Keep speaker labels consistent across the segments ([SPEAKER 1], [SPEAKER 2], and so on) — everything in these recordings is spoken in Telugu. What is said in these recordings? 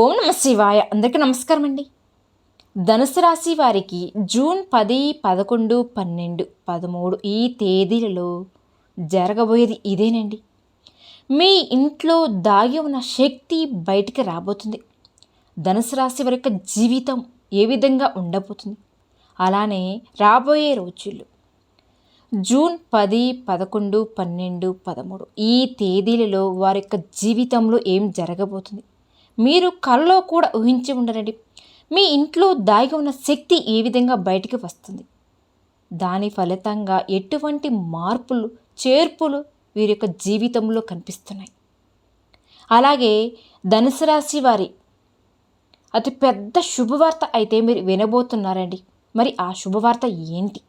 [SPEAKER 1] ఓం నమ శివాయ. అందరికీ నమస్కారం అండి ధనుసు రాశి వారికి జూన్ పది పదకొండు పన్నెండు పదమూడు ఈ తేదీలలో జరగబోయేది ఇదేనండి. మీ ఇంట్లో దాగి ఉన్న శక్తి బయటికి రాబోతుంది. ధనుసు రాశి వారి యొక్క జీవితం ఏ విధంగా ఉండబోతుంది? అలానే రాబోయే రోజుల్లో జూన్ పది పదకొండు పన్నెండు పదమూడు ఈ తేదీలలో వారి యొక్క జీవితంలో ఏం జరగబోతుంది? మీరు కలలో కూడా ఊహించి ఉండరండి మీ ఇంట్లో దాగి ఉన్న శక్తి ఏ విధంగా బయటికి వస్తుంది? దాని ఫలితంగా ఎటువంటి మార్పులు చేర్పులు వీరి యొక్క జీవితంలో కనిపిస్తున్నాయి. అలాగే ధనుసు రాశి వారి అతి పెద్ద శుభవార్త అయితే మీరు వినబోతున్నారండి. మరి ఆ శుభవార్త ఏంటి?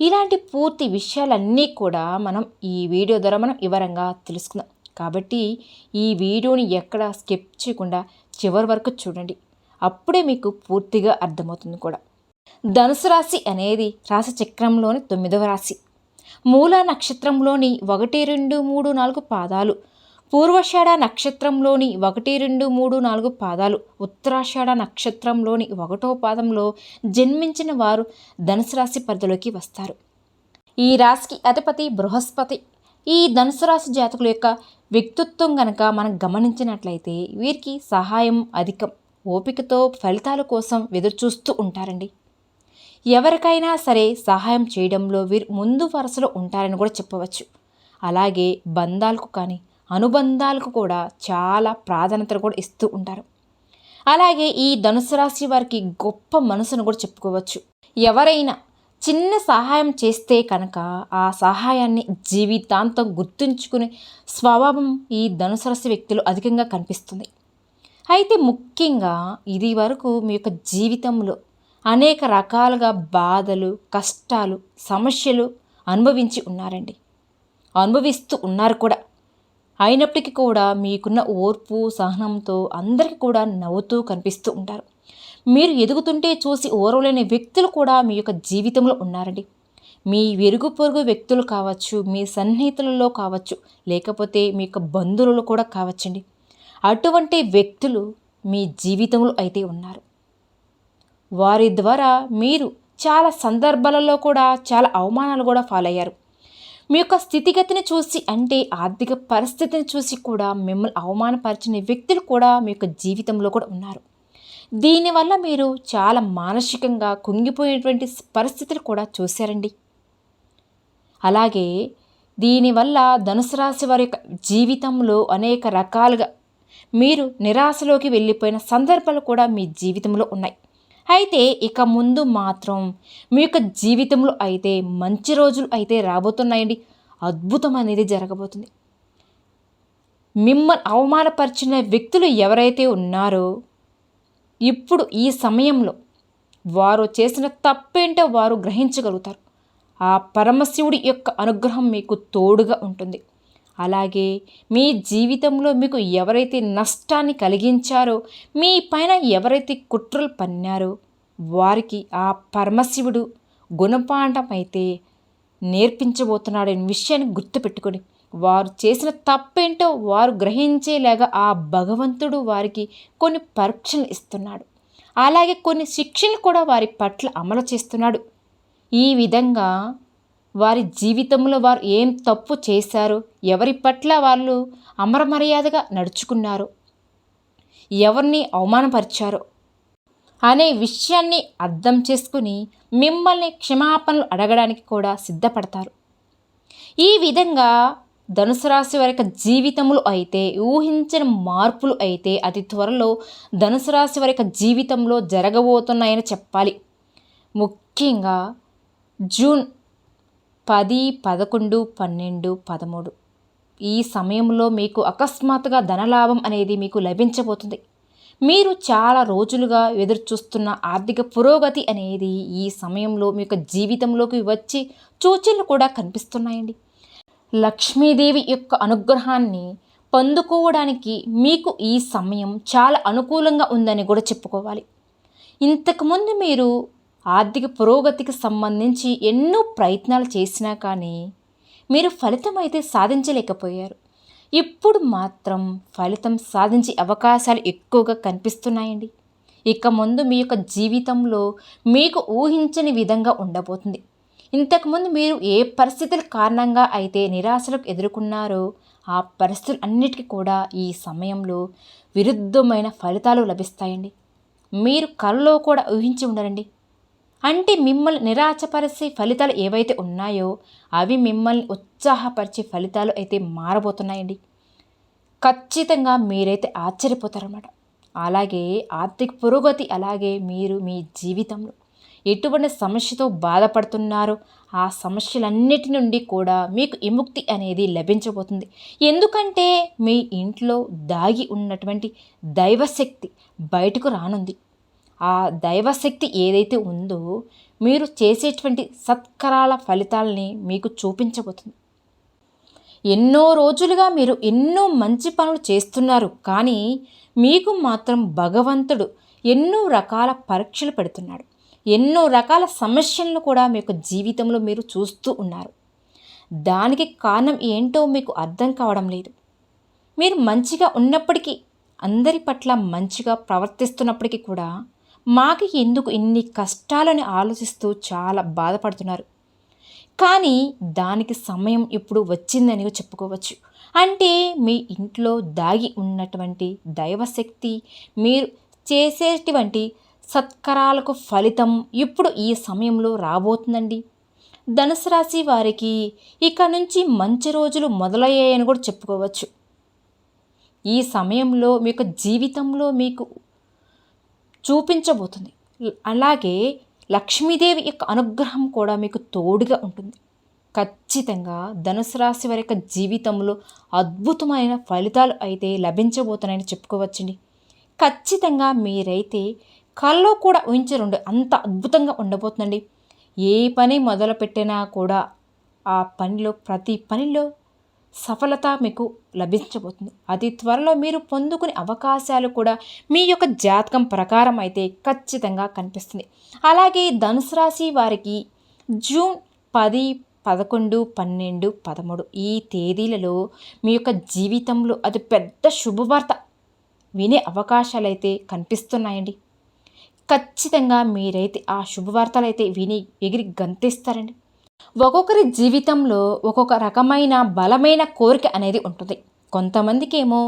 [SPEAKER 1] ఇలాంటి పూర్తి విషయాలన్నీ కూడా మనం ఈ వీడియో ద్వారా మనం వివరంగా తెలుసుకుందాం. కాబట్టి ఈ వీడియోని ఎక్కడ స్కిప్ చేయకుండా చివరి వరకు చూడండి. అప్పుడే మీకు పూర్తిగా అర్థమవుతుంది కూడా. ధనుసు రాశి అనేది రాశి చక్రంలోని తొమ్మిదవ రాశి. మూల నక్షత్రంలోని ఒకటి రెండు మూడు నాలుగు పాదాలు. పూర్వషాఢ నక్షత్రంలోని ఒకటి రెండు మూడు నాలుగు పాదాలు. ఉత్తరాషాఢ నక్షత్రంలోని ఒకటో పాదంలో జన్మించిన వారు ధనుసు రాశి పరిధిలోకి వస్తారు. ఈ రాశికి అధిపతి బృహస్పతి. ఈ ధనుసు రాశి జాతకుల యొక్క వ్యక్తిత్వం కనుక మనం గమనించినట్లయితే వీరికి సహాయం అధికం. ఓపికతో ఫలితాల కోసం ఎదురుచూస్తూ ఉంటారండి. ఎవరికైనా సరే సహాయం చేయడంలో వీరు ముందు వరుసలో ఉంటారని కూడా చెప్పవచ్చు. అలాగే బంధాలకు కానీ అనుబంధాలకు కూడా చాలా ప్రాధాన్యతలు కూడా ఇస్తూ ఉంటారు. అలాగే ఈ ధనుసు రాశి వారికి గొప్ప మనసును కూడా చెప్పుకోవచ్చు. ఎవరైనా చిన్న సహాయం చేస్తే కనుక ఆ సహాయాన్ని జీవితాంతం గుర్తుంచుకునే స్వభావం ఈ ధనుసు రాశి వ్యక్తులు అధికంగా కనిపిస్తుంది. అయితే ముఖ్యంగా ఇది వరకు మీ యొక్క జీవితంలో అనేక రకాలుగా బాధలు కష్టాలు సమస్యలు అనుభవించి ఉన్నారండి. అనుభవిస్తూ ఉన్నారు కూడా. అయినప్పటికీ కూడా మీకున్న ఓర్పు సహనంతో అందరికీ కూడా నవ్వుతూ కనిపిస్తూ ఉంటారు. మీరు ఎదుగుతుంటే చూసి ఓర్వలేని వ్యక్తులు కూడా మీ యొక్క జీవితంలో ఉన్నారండి. మీ వెరుగు పొరుగు వ్యక్తులు కావచ్చు మీ సన్నిహితులలో కావచ్చు లేకపోతే మీ యొక్క బంధువులలో కూడా కావచ్చండి. అటువంటి వ్యక్తులు మీ జీవితంలో అయితే ఉన్నారు. వారి ద్వారా మీరు చాలా సందర్భాలలో కూడా చాలా అవమానాలు కూడా ఫాలయ్యారు. మీ యొక్క స్థితిగతిని చూసి అంటే ఆర్థిక పరిస్థితిని చూసి కూడా మిమ్మల్ని అవమానపరిచిన వ్యక్తులు కూడా మీ యొక్క జీవితంలో కూడా ఉన్నారు. దీనివల్ల మీరు చాలా మానసికంగా కుంగిపోయేటువంటి పరిస్థితులు కూడా చూశారండి. అలాగే దీనివల్ల ధనుసు రాశి వారి యొక్క జీవితంలో అనేక రకాలుగా మీరు నిరాశలోకి వెళ్ళిపోయిన సందర్భాలు కూడా మీ జీవితంలో ఉన్నాయి. అయితే ఇక ముందు మాత్రం మీ యొక్క జీవితంలో అయితే మంచి రోజులు అయితే రాబోతున్నాయండి. అద్భుతం అనేది జరగబోతుంది. మిమ్మల్ని అవమానపరిచిన వ్యక్తులు ఎవరైతే ఉన్నారో ఇప్పుడు ఈ సమయంలో వారు చేసిన తప్పేంటో వారు గ్రహించగలుగుతారు. ఆ పరమశివుడి యొక్క అనుగ్రహం మీకు తోడుగా ఉంటుంది. అలాగే మీ జీవితంలో మీకు ఎవరైతే నష్టాన్ని కలిగించారో మీ పైన ఎవరైతే కుట్రలు పన్నారో వారికి ఆ పరమశివుడు గుణపాఠం అయితే నేర్పించబోతున్నాడనే విషయాన్ని గుర్తుపెట్టుకొని వారు చేసిన తప్పేంటో వారు గ్రహించేలాగా ఆ భగవంతుడు వారికి కొన్ని పరీక్షలు ఇస్తున్నాడు. అలాగే కొన్ని శిక్షలు కూడా వారి పట్ల అమలు చేస్తున్నాడు. ఈ విధంగా వారి జీవితంలో వారు ఏం తప్పు చేశారు ఎవరి పట్ల వాళ్ళు అమరమర్యాదగా నడుచుకున్నారు ఎవరిని అవమానపరిచారో అనే విషయాన్ని అర్థం చేసుకుని మిమ్మల్ని క్షమాపణలు అడగడానికి కూడా సిద్ధపడతారు. ఈ విధంగా ధనుసు రాశి వారి యొక్క జీవితంలో అయితే ఊహించిన మార్పులు అయితే అతి త్వరలో ధనుసు రాశి వారి యొక్క జీవితంలో జరగబోతున్నాయని చెప్పాలి. ముఖ్యంగా జూన్ పది పదకొండు పన్నెండు పదమూడు. ఈ సమయంలో మీకు అకస్మాత్తుగా ధనలాభం అనేది మీకు లభించబోతుంది. మీరు చాలా రోజులుగా ఎదురుచూస్తున్న ఆర్థిక పురోగతి అనేది ఈ సమయంలో మీ యొక్క జీవితంలోకి వచ్చి సూచనలు కూడా కనిపిస్తున్నాయండి. లక్ష్మీదేవి యొక్క అనుగ్రహాన్ని పొందుకోవడానికి మీకు ఈ సమయం చాలా అనుకూలంగా ఉందని కూడా చెప్పుకోవాలి. ఇంతకుముందు మీరు ఆర్థిక పురోగతికి సంబంధించి ఎన్నో ప్రయత్నాలు చేసినా కానీ మీరు ఫలితం అయితే సాధించలేకపోయారు. ఇప్పుడు మాత్రం ఫలితం సాధించే అవకాశాలు ఎక్కువగా కనిపిస్తున్నాయండి. ఇక ముందు మీ యొక్క జీవితంలో మీకు ఊహించని విధంగా ఉండబోతుంది. ఇంతకుముందు మీరు ఏ పరిస్థితుల కారణంగా అయితే నిరాశలకు ఎదుర్కొన్నారో ఆ పరిస్థితులు అన్నిటికీ కూడా ఈ సమయంలో విరుద్ధమైన ఫలితాలు లభిస్తాయండి. మీరు కలలో కూడా ఊహించి ఉండరండి. అంటే మిమ్మల్ని నిరాశపరిచే ఫలితాలు ఏవైతే ఉన్నాయో అవి మిమ్మల్ని ఉత్సాహపరిచే ఫలితాలు అయితే మారబోతున్నాయండి. ఖచ్చితంగా మీరైతే ఆశ్చర్యపోతారన్నమాట. అలాగే ఆర్థిక పురోగతి అలాగే మీరు మీ జీవితంలో ఎటువంటి సమస్యతో బాధపడుతున్నారో? ఆ సమస్యలన్నిటి నుండి కూడా మీకు విముక్తి అనేది లభించబోతుంది. ఎందుకంటే మీ ఇంట్లో దాగి ఉన్నటువంటి దైవశక్తి బయటకు రానుంది. ఆ దైవశక్తి ఏదైతే ఉందో మీరు చేసేటువంటి సత్కరాల ఫలితాలని మీకు చూపించబోతుంది. ఎన్నో రోజులుగా మీరు ఎన్నో మంచి పనులు చేస్తున్నారు. కానీ మీకు మాత్రం భగవంతుడు ఎన్నో రకాల పరీక్షలు పెడుతున్నాడు. ఎన్నో రకాల సమస్యలను కూడా మీకు జీవితంలో మీరు చూస్తూ ఉన్నారు. దానికి కారణం ఏంటో మీకు అర్థం కావడం లేదు. మీరు మంచిగా ఉన్నప్పటికీ అందరి పట్ల మంచిగా ప్రవర్తిస్తున్నప్పటికీ కూడా మాకు ఎందుకు ఇన్ని కష్టాలని ఆలోచిస్తూ చాలా బాధపడుతున్నారు? కానీ దానికి సమయం ఇప్పుడు వచ్చిందని చెప్పుకోవచ్చు. అంటే మీ ఇంట్లో దాగి ఉన్నటువంటి దైవశక్తి మీరు చేసేటువంటి సత్కరాలకు ఫలితం ఇప్పుడు ఈ సమయంలో రాబోతుందండి? ధనుసు రాశి వారికి ఇక నుంచి మంచి రోజులు మొదలయ్యాయని కూడా చెప్పుకోవచ్చు. ఈ సమయంలో మీకు జీవితంలో మీకు చూపించబోతుంది. అలాగే లక్ష్మీదేవి యొక్క అనుగ్రహం కూడా మీకు తోడుగా ఉంటుంది. ఖచ్చితంగా ధనుసు రాశి వారి యొక్క జీవితంలో అద్భుతమైన ఫలితాలు అయితే లభించబోతున్నాయని చెప్పుకోవచ్చండి. ఖచ్చితంగా మీరైతే కల్లో కూడా ఊహించరుండు అంత అద్భుతంగా ఉండబోతుందండి. ఏ పని మొదలుపెట్టినా కూడా ఆ పనిలో ప్రతి పనిలో సఫలత మీకు లభించబోతుంది. అతి త్వరలో మీరు పొందుకునే అవకాశాలు కూడా మీ యొక్క జాతకం ప్రకారం అయితే ఖచ్చితంగా కనిపిస్తుంది. అలాగే ధనుసు రాశి వారికి జూన్ పది పదకొండు పన్నెండు పదమూడు ఈ తేదీలలో మీ యొక్క జీవితంలో అది పెద్ద శుభవార్త వినే అవకాశాలు అయితే కనిపిస్తున్నాయండి. ఖచ్చితంగా మీరైతే ఆ శుభవార్తలు అయితే విని ఎగిరి గంతేస్తారండి. ఒక్కొక్కరి జీవితంలో ఒక్కొక్క రకమైన బలమైన కోరిక అనేది ఉంటుంది. కొంతమందికి ఏమో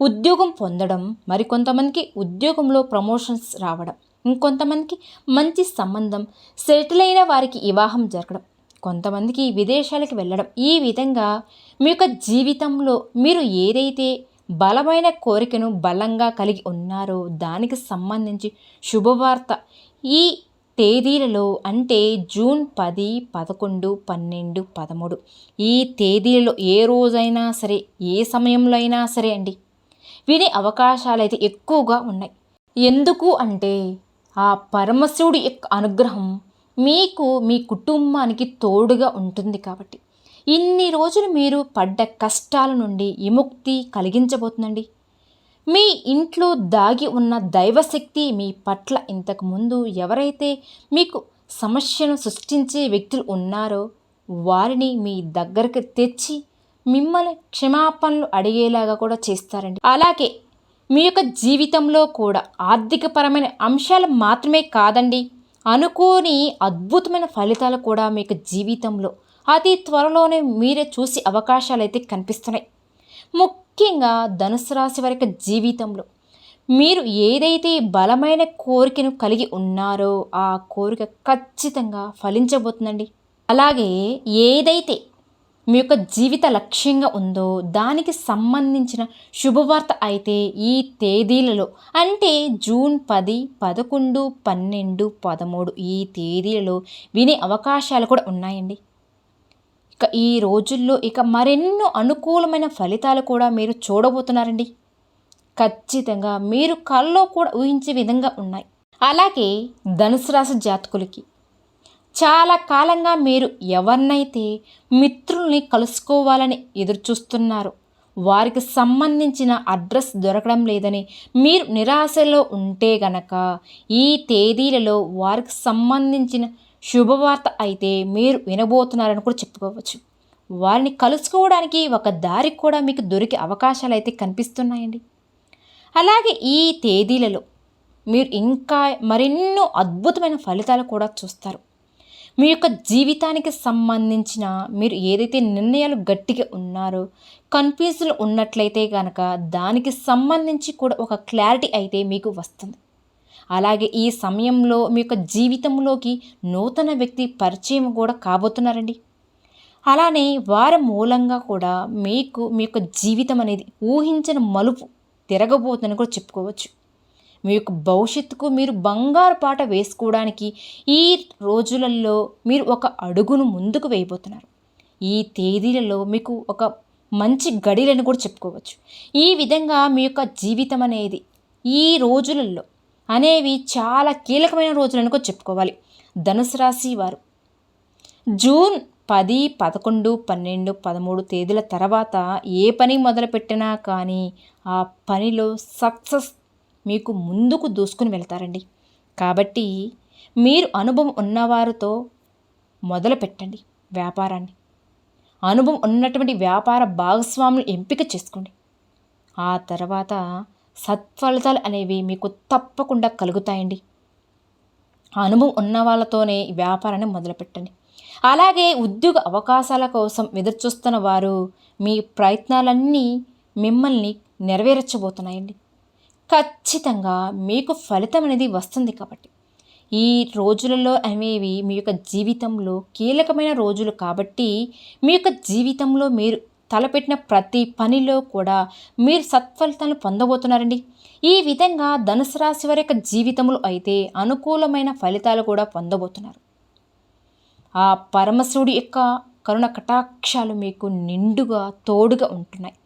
[SPEAKER 1] ఉద్యోగం పొందడం మరి కొంతమందికి ఉద్యోగంలో ప్రమోషన్స్ రావడం ఇంకొంతమందికి మంచి సంబంధం సెటిల్ అయిన వారికి వివాహం జరగడం కొంతమందికి విదేశాలకు వెళ్ళడం. ఈ విధంగా మీ యొక్క జీవితంలో మీరు ఏదైతే బలమైన కోరికను బలంగా కలిగి ఉన్నారో దానికి సంబంధించి శుభవార్త. ఈ తేదీలలో అంటే జూన్ పది పదకొండు పన్నెండు పదమూడు. ఈ తేదీలలో ఏ రోజైనా సరే ఏ సమయంలో అయినా సరే అండి వినే అవకాశాలు అయితే ఎక్కువగా ఉన్నాయి. ఎందుకు అంటే ఆ పరమశివుడి యొక్క అనుగ్రహం మీకు మీ కుటుంబానికి తోడుగా ఉంటుంది కాబట్టి. ఇన్ని రోజులు మీరు పడ్డ కష్టాల నుండి విముక్తి కలిగించబోతుందండి. మీ ఇంట్లో దాగి ఉన్న దైవశక్తి మీ పట్ల ఇంతకుముందు ఎవరైతే మీకు సమస్యను సృష్టించే వ్యక్తులు ఉన్నారో వారిని మీ దగ్గరకు తెచ్చి మిమ్మల్ని క్షమాపణలు అడిగేలాగా కూడా చేస్తారండి. అలాగే మీ యొక్క జీవితంలో కూడా ఆర్థికపరమైన అంశాలు మాత్రమే కాదండి అనుకోని అద్భుతమైన ఫలితాలు కూడా మీకు జీవితంలో అతి త్వరలోనే మీరే చూసే అవకాశాలు అయితే కనిపిస్తున్నాయి. ముఖ్యంగా ధనుసు రాశి వారి జీవితంలో మీరు ఏదైతే బలమైన కోరికను కలిగి ఉన్నారో ఆ కోరిక ఖచ్చితంగా ఫలించబోతుందండి. అలాగే ఏదైతే మీ యొక్క జీవిత లక్ష్యంగా ఉందో దానికి సంబంధించిన శుభవార్త అయితే ఈ తేదీలలో అంటే జూన్ పది పదకొండు పన్నెండు పదమూడు ఈ తేదీలలో వినే అవకాశాలు కూడా ఉన్నాయండి. ఈ రోజుల్లో ఇక మరెన్నో అనుకూలమైన ఫలితాలు కూడా మీరు చూడబోతున్నారండి. ఖచ్చితంగా మీరు కల్లో కూడా ఊహించే విధంగా ఉన్నాయి. అలాగే ధనుసు రాశి జాతకులకి చాలా కాలంగా మీరు ఎవరినైతే మిత్రుల్ని కలుసుకోవాలని ఎదురుచూస్తున్నారు వారికి సంబంధించిన అడ్రస్ దొరకడం లేదని మీరు నిరాశలో ఉంటే గనక ఈ తేదీలలో వారికి సంబంధించిన శుభవార్త అయితే మీరు వినబోతున్నారని కూడా చెప్పుకోవచ్చు. వారిని కలుసుకోవడానికి ఒక దారి కూడా మీకు దొరికే అవకాశాలు అయితే కనిపిస్తున్నాయండి. అలాగే ఈ తేదీలలో మీరు ఇంకా మరెన్నో అద్భుతమైన ఫలితాలు కూడా చూస్తారు. మీ యొక్క జీవితానికి సంబంధించిన మీరు ఏదైతే నిర్ణయాలు గట్టిగా ఉన్నారో కన్ఫ్యూజ్లో ఉన్నట్లయితే కనుక దానికి సంబంధించి కూడా ఒక క్లారిటీ అయితే మీకు వస్తుంది. అలాగే ఈ సమయంలో మీ యొక్క జీవితంలోకి నూతన వ్యక్తి పరిచయం కూడా కాబోతున్నారండి. అలానే వారి మూలంగా కూడా మీకు మీ యొక్క జీవితం అనేది ఊహించిన మలుపు తిరగబోతుందని కూడా చెప్పుకోవచ్చు. మీ యొక్క భవిష్యత్తుకు మీరు బంగారు పాట వేసుకోవడానికి ఈ రోజులలో మీరు ఒక అడుగును ముందుకు వేయబోతున్నారు. ఈ తేదీలలో మీకు ఒక మంచి గడిలని కూడా చెప్పుకోవచ్చు. ఈ విధంగా మీ యొక్క జీవితం అనేది ఈ రోజులలో అనేవి చాలా కీలకమైన రోజులు అనుకో చెప్పుకోవాలి. ధనుసు రాశి వారు. జూన్ పది పదకొండు పన్నెండు పదమూడు తేదీల తర్వాత ఏ పని మొదలుపెట్టినా కానీ ఆ పనిలో సక్సెస్ మీకు ముందుకు దూసుకుని వెళ్తారండి. కాబట్టి మీరు అనుభవం ఉన్నవారితో మొదలు పెట్టండి వ్యాపారాన్ని. అనుభవం ఉన్నటువంటి వ్యాపార భాగస్వాములు ఎంపిక చేసుకోండి. ఆ తర్వాత సత్ఫలితాలు అనేవి మీకు తప్పకుండా కలుగుతాయండి. అనుభవం ఉన్న వాళ్ళతోనే వ్యాపారాన్ని మొదలుపెట్టండి. అలాగే ఉద్యోగ అవకాశాల కోసం ఎదురుచూస్తున్న వారు మీ ప్రయత్నాలన్నీ మిమ్మల్ని నెరవేర్చబోతున్నాయండి. ఖచ్చితంగా మీకు ఫలితం అనేది వస్తుంది కాబట్టి. ఈ రోజులలో అనేవి మీ యొక్క జీవితంలో కీలకమైన రోజులు కాబట్టి మీ యొక్క జీవితంలో మీరు తలపెట్టిన ప్రతి పనిలో కూడా మీరు సత్ఫలితాలను పొందబోతున్నారండి. ఈ విధంగా ధనుసు రాశి వారి యొక్క జీవితంలో అయితే అనుకూలమైన ఫలితాలు కూడా పొందబోతున్నారు. ఆ పరమశివుడి యొక్క కరుణ కటాక్షాలు మీకు నిండుగా తోడుగా ఉంటున్నాయి.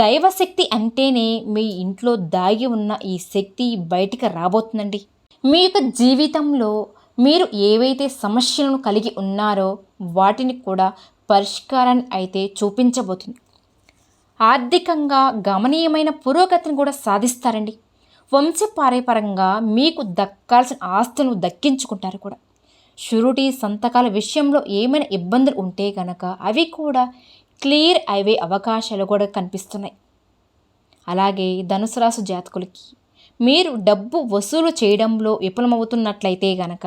[SPEAKER 1] దైవశక్తి అంటేనే మీ ఇంట్లో దాగి ఉన్న ఈ శక్తి బయటికి రాబోతుందండి. మీ యొక్క జీవితంలో మీరు ఏవైతే సమస్యలను కలిగి ఉన్నారో వాటిని కూడా పరిష్కారాన్ని అయితే చూపించబోతుంది. ఆర్థికంగా గమనీయమైన పురోగతిని కూడా సాధిస్తారండి. వంశపారపరంగా మీకు దక్కాల్సిన ఆస్తులను దక్కించుకుంటారు కూడా. షూరిటీ సంతకాల విషయంలో ఏమైనా ఇబ్బందులు ఉంటే కనుక అవి కూడా క్లియర్ అయ్యే అవకాశాలు కూడా కనిపిస్తున్నాయి. అలాగే ధనుసు జాతకులకి మీరు డబ్బు వసూలు చేయడంలో విఫలమవుతున్నట్లయితే గనక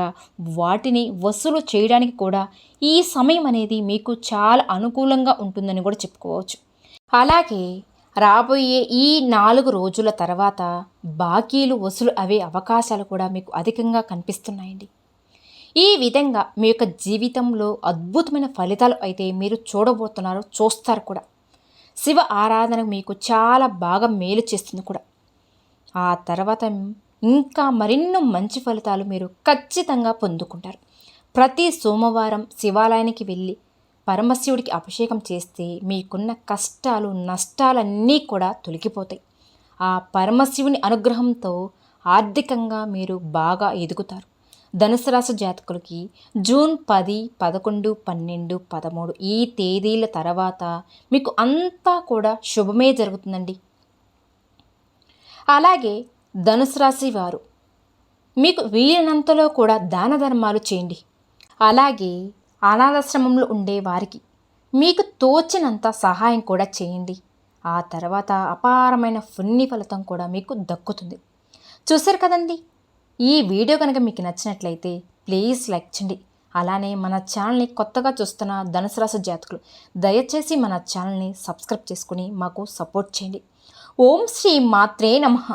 [SPEAKER 1] వాటిని వసూలు చేయడానికి కూడా ఈ సమయం అనేది మీకు చాలా అనుకూలంగా ఉంటుందని కూడా చెప్పుకోవచ్చు. అలాగే రాబోయే ఈ నాలుగు రోజుల తర్వాత బాకీలు వసూలు అవే అవకాశాలు కూడా మీకు అధికంగా కనిపిస్తున్నాయండి. ఈ విధంగా మీ యొక్క జీవితంలో అద్భుతమైన ఫలితాలు అయితే మీరు చూడబోతున్నారు చూస్తారు కూడా. శివ ఆరాధన మీకు చాలా బాగా మేలు చేస్తుంది కూడా. ఆ తర్వాత ఇంకా మరెన్నో మంచి ఫలితాలు మీరు ఖచ్చితంగా పొందుకుంటారు. ప్రతి సోమవారం శివాలయానికి వెళ్ళి పరమశివుడికి అభిషేకం చేస్తే మీకున్న కష్టాలు నష్టాలన్నీ కూడా తొలగిపోతాయి. ఆ పరమశివుని అనుగ్రహంతో ఆర్థికంగా మీరు బాగా ఎదుగుతారు. ధనుసు రాశి జాతకులకి జూన్ పది పదకొండు పన్నెండు పదమూడు ఈ తేదీల తర్వాత మీకు అంతా కూడా శుభమే జరుగుతుందండి. అలాగే ధనుసు రాశి వారు మీకు వీలైనంతలో కూడా దాన ధర్మాలు చేయండి. అలాగే అనాథాశ్రమంలో ఉండే వారికి మీకు తోచినంత సహాయం కూడా చేయండి. ఆ తర్వాత అపారమైన పుణ్య ఫలితం కూడా మీకు దక్కుతుంది. చూసారు కదండి? ఈ వీడియో కనుక మీకు నచ్చినట్లయితే ప్లీజ్ లైక్ చేయండి. అలానే మన ఛానల్ని కొత్తగా చూస్తున్న ధనుసు రాశి జాతకులు దయచేసి మన ఛానల్ని సబ్స్క్రైబ్ చేసుకుని మాకు సపోర్ట్ చేయండి. ఓం శ్రీ మాత్రే నమః.